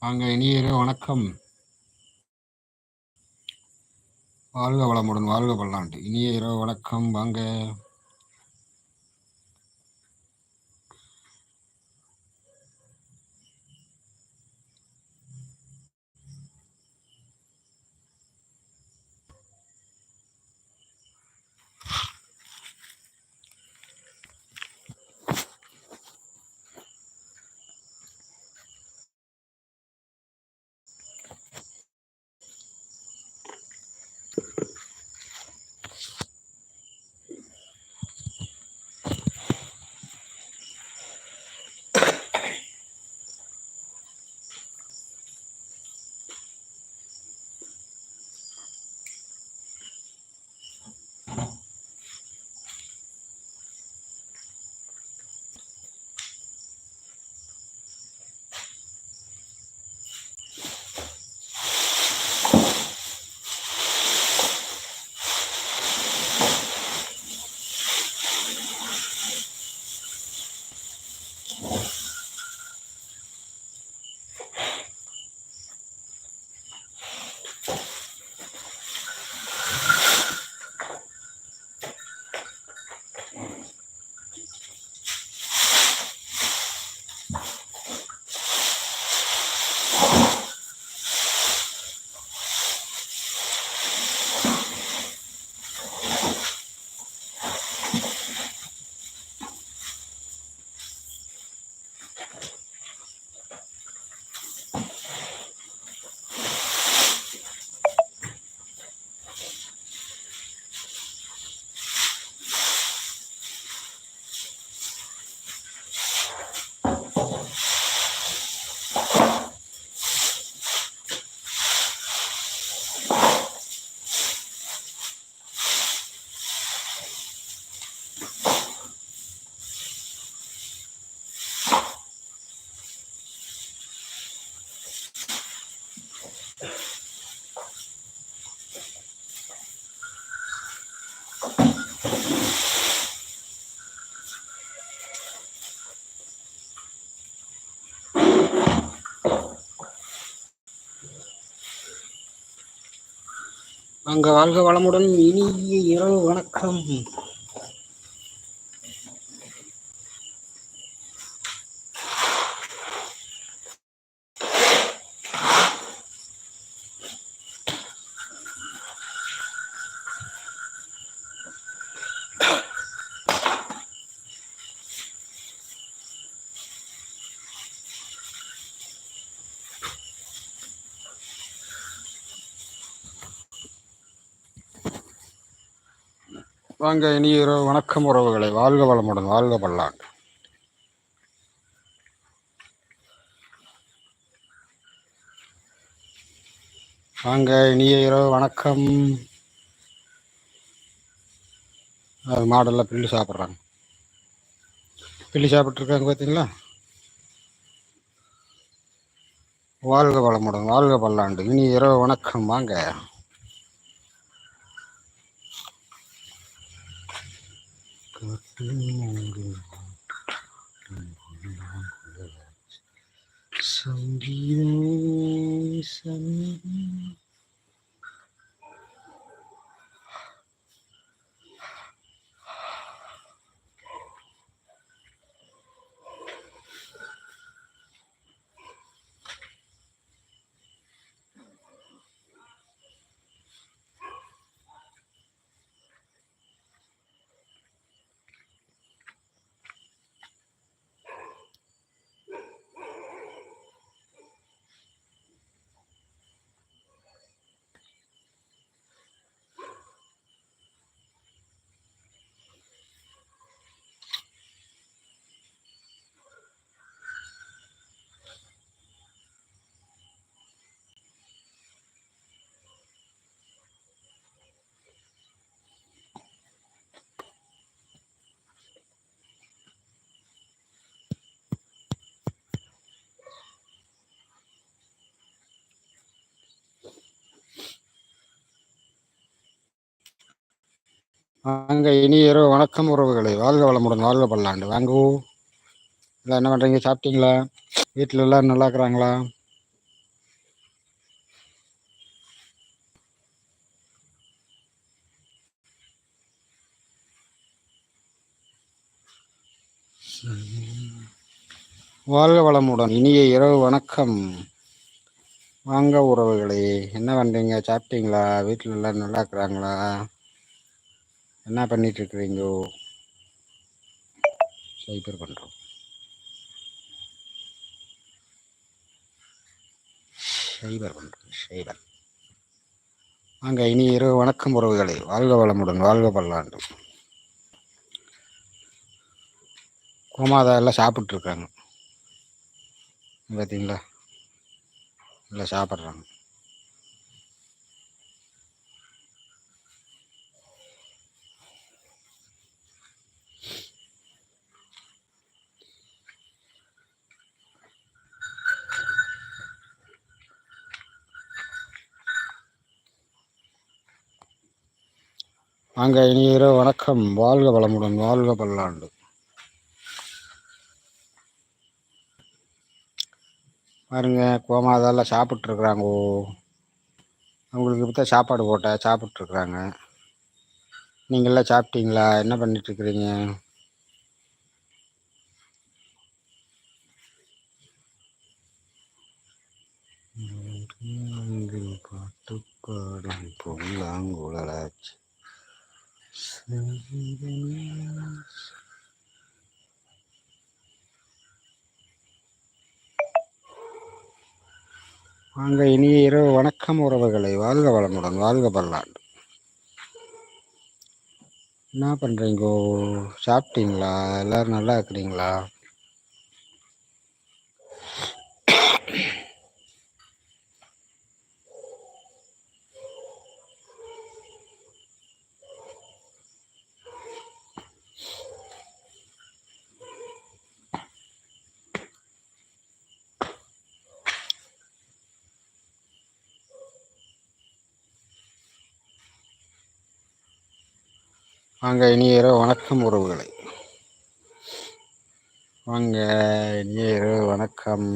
வாங்க இனிய இரவு வணக்கம். வாழ்க வளமுடன் வாழ்க பல்லாண்டு இனிய இரவு வணக்கம் வாங்க. அங்க வாழ்க வளமுடன் இனிய இரவு வணக்கம். வாங்க இனி இரவு வணக்கம் உறவுகளை. வாழ்க வளமுடன் வாழ்க பல்லாண்டு வாங்க இனிய இரவு வணக்கம். அது மாடெல்லாம் பில்லு சாப்பிட்றாங்க. பில்லு சாப்பிட்ருக்காங்க பார்த்தீங்களா? வாழ்க வளமுடன் வாழ்க பல்லாண்டு இனி இரவு வணக்கம் வாங்க. সঙ্গীরে সঙ্গী வாங்க இனி இரவு வணக்கம் உறவுகளை. வாழ்க வளமுடன் வாழ்க பல்லாண்டு வாங்கோ. இல்லை என்ன பண்ணுறீங்க சாப்பிட்டீங்களா? வீட்டில் எல்லாம் நல்லா இருக்கிறாங்களா? வாழ்க வளமுடன் இனிய இரவு வணக்கம். வாங்க உறவுகளே என்ன பண்ணுறீங்க சாப்பிட்டீங்களா? வீட்டில் எல்லாம் நல்லா இருக்கிறாங்களா? என்ன பண்ணிகிட்ருக்குறீங்கோ சைபர் பண்ணுறோம் சைபர் பண்ணுறோம் சைபர் வாங்க இனி இரவு வணக்கம் உறவுகளை. வாழ்க வளமுடன் வாழ்க பல்லாண்டு கோமாதா எல்லாம் சாப்பிட்ருக்காங்க பார்த்தீங்களா எல்லாம் சாப்பிட்றாங்க. அங்கே இனிய வணக்கம். வாழ்க வளமுடன் வாழ்க பல்லாண்டு பாருங்க கோமாதெல்லாம் சாப்பிட்ருக்குறாங்கோ அவங்களுக்கு இப்போ தான் சாப்பாடு போட்டேன் சாப்பிட்ருக்குறாங்க நீங்களாம் சாப்பிட்டீங்களா? என்ன பண்ணிட்டுருக்குறீங்க? பாட்டு பாடும் பொல்லாங்குழலாச்சு. வாங்க இனிய இரவு வணக்கம் உறவுகளை. வாழ்க வளமுடன் வாழ்க பல்லாண்டு என்ன பண்ணுறீங்கோ சாப்பிட்டீங்களா? எல்லோரும் நல்லா இருக்கிறீங்களா? வாங்க இனிய இரவு வணக்கம் உறவுகளை. வாங்க இனிய இரவு வணக்கம்.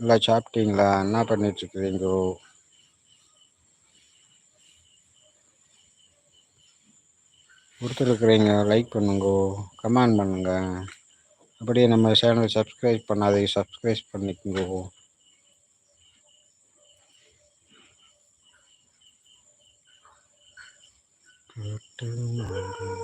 நல்லா சாப்பிட்டீங்களா? என்ன பண்ணிட்டுருக்குறீங்க கொடுத்துருக்குறீங்க லைக் பண்ணுங்கோ. கமெண்ட் பண்ணுங்க. அப்படியே நம்ம சேனல் சப்ஸ்கிரைப் பண்ணாதீங்க சப்ஸ்கிரைப் பண்ணிக்கோங்க. celana.